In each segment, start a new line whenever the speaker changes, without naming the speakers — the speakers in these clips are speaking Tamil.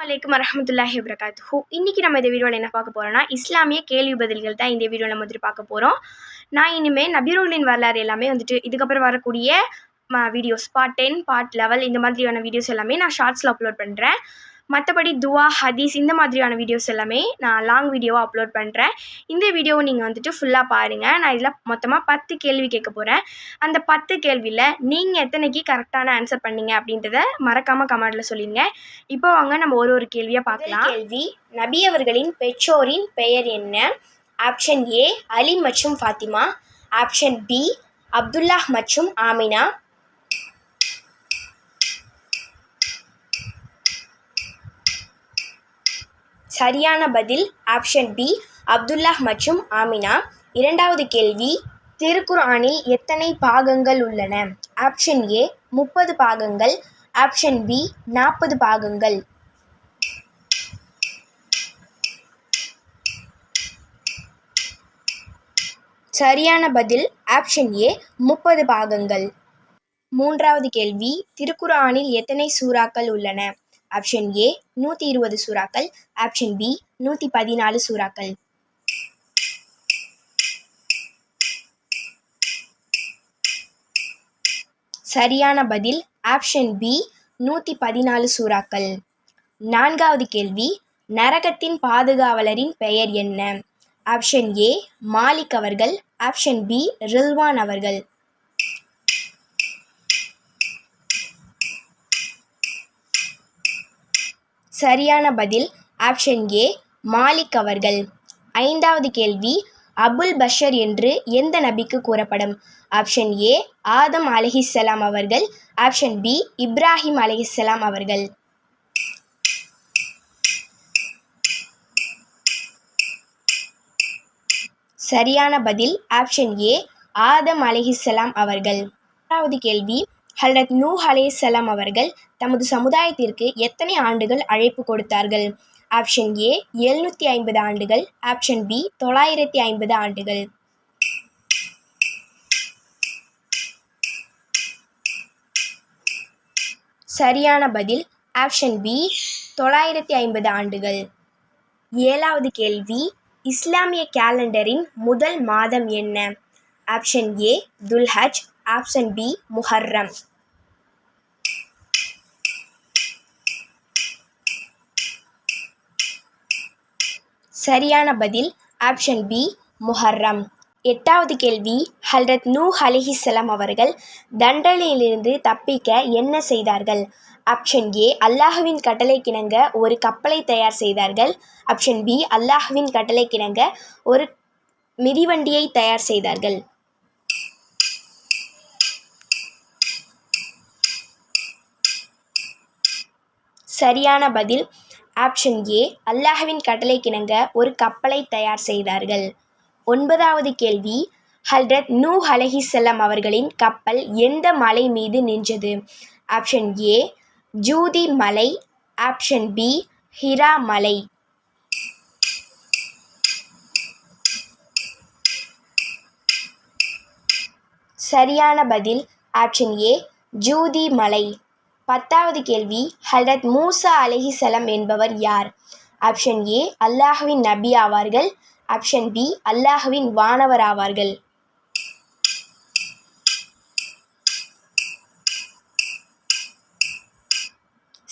வலைக்கம் வரமத்துல்லாஹி ஹூ இன்றைக்கி நம்ம இந்த வீடியோவில் என்ன பார்க்க போகிறோம்னா இஸ்லாமிய கேள்வி பதில்கள் தான் இந்த வீடியோவில் நம்ம வந்துட்டு பார்க்க போகிறோம் நான் இனிமேல் நபிரோலின் வரலாறு எல்லாமே வந்துட்டு இதுக்கப்புறம் வரக்கூடிய videos part ten part level இந்த மாதிரியான வீடியோஸ் எல்லாமே நான் ஷார்ட்ஸில் அப்லோட் பண்ணுறேன் மற்றபடி துவா ஹதீஸ் இந்த மாதிரியான வீடியோஸ் எல்லாமே நான் லாங் வீடியோவாக அப்லோட் பண்ணுறேன் இந்த வீடியோவை நீங்கள் வந்துட்டு ஃபுல்லாக பாருங்கள் நான் இதில் மொத்தமாக பத்து கேள்வி கேட்க போகிறேன் அந்த பத்து கேள்வியில் நீங்கள் எத்தனைக்கு கரெக்டான ஆன்சர் பண்ணீங்க அப்படின்றத மறக்காமல் கமெண்டில் சொல்லிடுங்க இப்போ வாங்க நம்ம ஒரு ஒரு கேள்வியாக பார்க்கலாம். கேள்வி நபி அவர்களின் பெற்றோரின் பெயர் என்ன? ஆப்ஷன் ஏ அலி மற்றும் ஃபாத்திமா. ஆப்ஷன் பி அப்துல்லாஹ் மற்றும் ஆமினா. சரியான பதில் ஆப்ஷன் பி அப்துல்லாஹ் மற்றும் ஆமினா. இரண்டாவது கேள்வி திருக்குர்ஆனில் எத்தனை பாகங்கள் உள்ளன? ஆப்ஷன் ஏ முப்பது பாகங்கள். ஆப்ஷன் பி நாற்பது பாகங்கள். சரியான பதில் ஆப்ஷன் ஏ முப்பது பாகங்கள். மூன்றாவது கேள்வி திருக்குர்ஆனில் எத்தனை சூறாக்கள் உள்ளன? ஆப்ஷன் ஏ நூற்றி இருபது சூறாக்கள். ஆப்ஷன் பி நூற்றி பதினாலு சூறாக்கள். சரியான பதில் ஆப்ஷன் பி நூற்றி பதினாலு சூறாக்கள். நான்காவது கேள்வி நரகத்தின் பாதுகாவலரின் பெயர் என்ன? ஆப்ஷன் ஏ மாலிக் அவர்கள். ஆப்ஷன் பி ரில்வான் அவர்கள். சரியான பதில். ஆப்ஷன் ஏ மாலிக் அவர்கள். ஐந்தாவது கேள்வி அபுல் பஷர் என்று எந்த நபிக்கு கூறப்படும்? ஆப்ஷன் ஏ ஆதம் அலஹிசலாம் அவர்கள். ஆப்ஷன் பி இப்ராஹிம் அலஹிசலாம் அவர்கள். சரியான பதில் ஆப்ஷன் ஏ ஆதம் அலஹிசலாம் அவர்கள். ஆறாவது கேள்வி ஹல்ரத் நூ அலேசலாம் அவர்கள் தமது சமுதாயத்திற்கு எத்தனை ஆண்டுகள் அழைப்பு கொடுத்தார்கள்? ஆப்ஷன் ஏ எழுநூற்றி ஐம்பது ஆண்டுகள். ஆப்ஷன் பி தொள்ளாயிரத்தி ஐம்பது ஆண்டுகள். சரியான பதில் ஆப்ஷன் பி தொள்ளாயிரத்தி ஐம்பது ஆண்டுகள். ஏழாவது கேள்வி இஸ்லாமிய கேலண்டரின் முதல் மாதம் என்ன? ஆப்ஷன் ஏ துல்ஹஜ். ஆப்ஷன் பி முஹர்ரம். சரியான பதில் ஆப்ஷன் பி முஹர்ரம். எட்டாவது கேள்வி ஹல்ரத் நூ அலிஹிசலாம் அவர்கள் தண்டனையிலிருந்து தப்பிக்க என்ன செய்தார்கள்? ஆப்ஷன் ஏ அல்லாஹுவின் கட்டளை கிணங்க ஒரு கப்பலை தயார் செய்தார்கள். ஆப்ஷன் பி அல்லாஹுவின் கட்டளை கிணங்க ஒரு மிதிவண்டியை தயார் செய்தார்கள். சரியான பதில். ஆப்ஷன் ஏ அல்லாஹ்வின் கட்டளைக்கிணங்க ஒரு கப்பலை தயார் செய்தார்கள். ஒன்பதாவது கேள்வி ஹல்ரத் நூ அலஹிசல்லாம் அவர்களின் கப்பல் எந்த மலை மீது நின்றது? ஆப்ஷன் ஏ ஜூதி மலை. ஆப்ஷன் பி ஹிரா மலை. சரியான பதில் ஆப்ஷன் ஏ ஜூதி மலை. பத்தாவது கேள்வி ஹல்ரத் மூசா அலிஹிசலம் என்பவர் யார்? ஆப்ஷன் ஏ அல்லாஹுவின் நபி ஆவார்கள். ஆப்ஷன் பி அல்லாஹுவின் வானவர் ஆவார்கள்.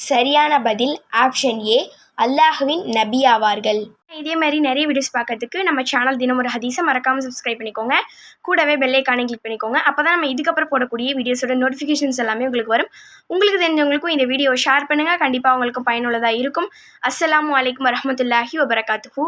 சரியான பதில் ஆப்ஷன் ஏ அல்லாஹுவின் நபி ஆவார்கள் இதே மாதிரி நிறைய வீடியோஸ் பார்க்கறதுக்கு நம்ம சேனல் தினம் ஒரு ஹதீஸை மறக்காமல் சப்ஸ்கிரைப் பண்ணிக்கோங்க. கூடவே பெல்லைக்கானே கிளிக் பண்ணிக்கோங்க. அப்போ தான் நம்ம இதுக்கப்புறம் போடக்கூடிய வீடியோஸோட நோட்டிஃபிகேஷன்ஸ் எல்லாமே உங்களுக்கு வரும். உங்களுக்கு தெரிஞ்சவங்களுக்கும் இந்த வீடியோவை ஷேர் பண்ணுங்கள் கண்டிப்பாக உங்களுக்கும் பயனுள்ளதாக இருக்கும். அஸ்லாம் வலைக்கம் வரமத்துல்லாஹி வபரகாத்துஹூ.